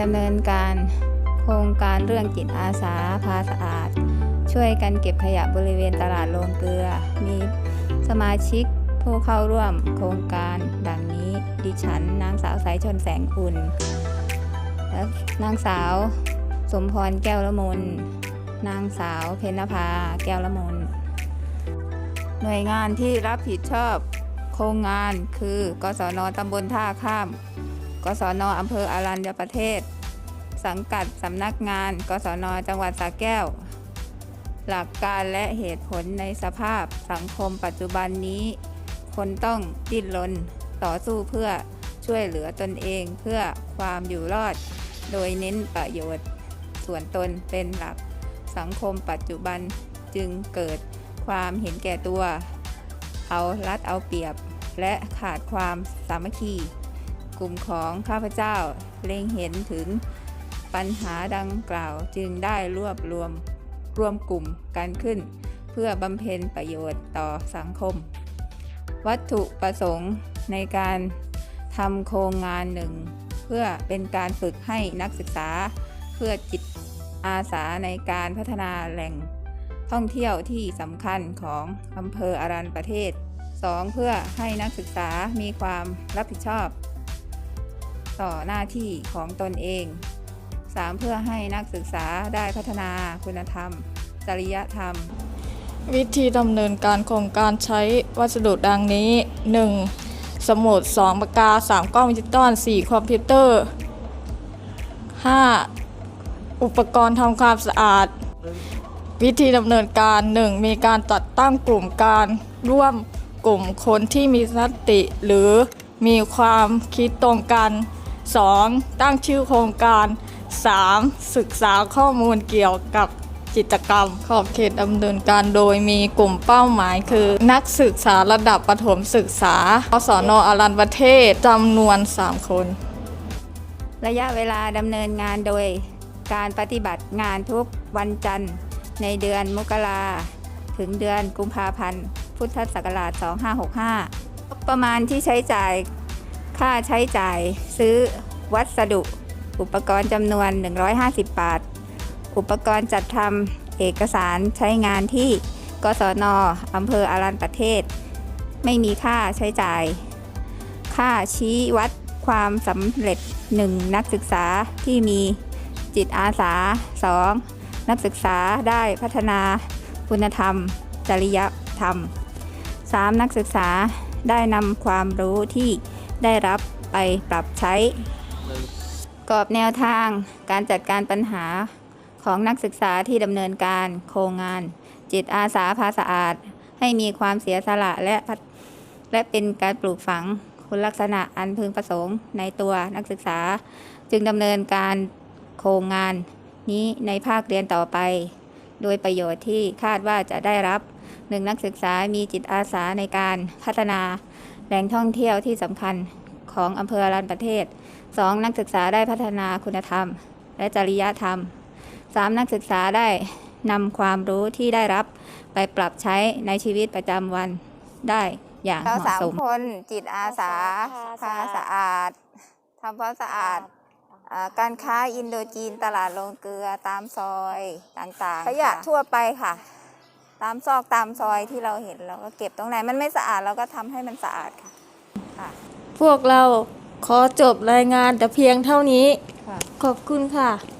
ดำเนินการโครงการเรื่องจิตอาสาพาสะอาด ช่วยกันเก็บขยะบริเวณตลาดโรงเกลือ มีสมาชิกผู้เข้าร่วมโครงการดังนี้ ดิฉันนางสาวสายชนแสงอุ่นและนางสาวสมพรแก้วละมุนนางสาวเพญนภาแก้วละมุนหน่วยงานที่รับผิดชอบโครงงานคือกศนตำบลท่าข้าม กศนอำเภออารัญญประเทศ สังกัดสำนักงาน กศนจังหวัดสระแก้ว หลักการและเหตุผลในสภาพสังคมปัจจุบันนี้ คนต้องดิ้นรนต่อสู้เพื่อช่วยเหลือตนเองเพื่อความอยู่รอด โดยเน้นประโยชน์ ส่วนตนเป็นหลักสังคมปัจจุบันจึงเกิดความเห็นแก่ตัว เอารัดเอาเปรียบ และขาดความสามัคคี กลุ่มของข้าพเจ้า เล็งเห็นถึงปัญหาดังกล่าวจึงได้รวบรวมรวมกลุ่มกันขึ้น เพื่อบำเพ็ญประโยชน์ต่อสังคม วัตถุประสงค์ในการทำโครงงานหนึ่ง เพื่อเป็นการฝึกให้นักศึกษา เพื่อจิตอาสาในการพัฒนาแหล่ง ท่องเที่ยวที่สำคัญของอำเภออารันประเทศ 2. เพื่อให้นักศึกษามีความรับผิดชอบ ต่อหน้าที่ของตนเอง 3. เพื่อให้นักศึกษาได้พัฒนาคุณธรรม จริยธรรม วิธีดำเนินการโครงการใช้วัสดุดังนี้ 1. สมุด 2 ปากกา 3 กล้องดิจิตอล 4 คอมพิวเตอร์ 5. อุปกรณ์ทำความสะอาด วิธีดำเนินการ 1. มีการจัดตั้งกลุ่มการร่วมกลุ่มคนที่มีสติหรือมีความคิดตรงกัน 2. ตั้งชื่อโครงการ 3. ศึกษาข้อมูลเกี่ยวกับกิจกรรม ขอบเขตดำเนินการโดยมีกลุ่มเป้าหมายคือ นักศึกษาระดับประถมศึกษาอสอนอรันประเทศจำนวน 3 คน ระยะเวลาดำเนินงานโดยการปฏิบัติงานทุกวันจันทร์ ในเดือนมกราถึงเดือนกุมภาพันธ์ พุทธศักราช 2565 ประมาณที่ใช้จ่าย ค่าใช้จ่ายซื้อวัสดุ อุปกรณ์จำนวน 150 บาท อุปกรณ์จัดทำเอกสารใช้งานที่กศนอำเภออารันประเทศ ไม่มีค่าใช้จ่าย ค่าชี้วัดความสำเร็จ 1. นักศึกษาที่มีจิตอาสา 2. นักศึกษาได้พัฒนาคุณธรรม จริยธรรม 3. นักศึกษาได้นำความรู้ที่ ได้รับไปปรับใช้ กรอบแนวทางการจัดการปัญหาของนักศึกษาที่ดำเนินการโครงงาน จิตอาสาพาสะอาด ให้มีความเสียสละและและเป็นการปลูกฝังคุณลักษณะอันพึงประสงค์ในตัวนักศึกษา จึงดำเนินการโครงงานนี้ในภาคเรียนต่อไป โดยประโยชน์ที่คาดว่าจะได้รับหนึ่งนักศึกษามีจิตอาสาในการพัฒนา แหล่งท่องเที่ยวที่สำคัญของอำเภออรันประเทศ 2. นักศึกษาได้พัฒนาคุณธรรม และจริยธรรม 3. นักศึกษาได้นำความรู้ที่ได้รับไปปรับใช้ในชีวิตประจำวันได้อย่างเหเรามาะสามสมคนจิตอาสาพาพาสะสะอาดทำความสะอาดอ่าการค้าอินโดจีนตลาดโรงเกลือตามซอยต่างๆขยะค่ะทั่วไปค่ะ ตามซอกตามซอยที่เราเห็นเราก็เก็บตรงไหนมันไม่สะอาดเราก็ทำให้มันสะอาดค่ะค่ะ พวกเราขอจบรายงานแต่เพียงเท่านี้ ค่ะ ขอบคุณค่ะค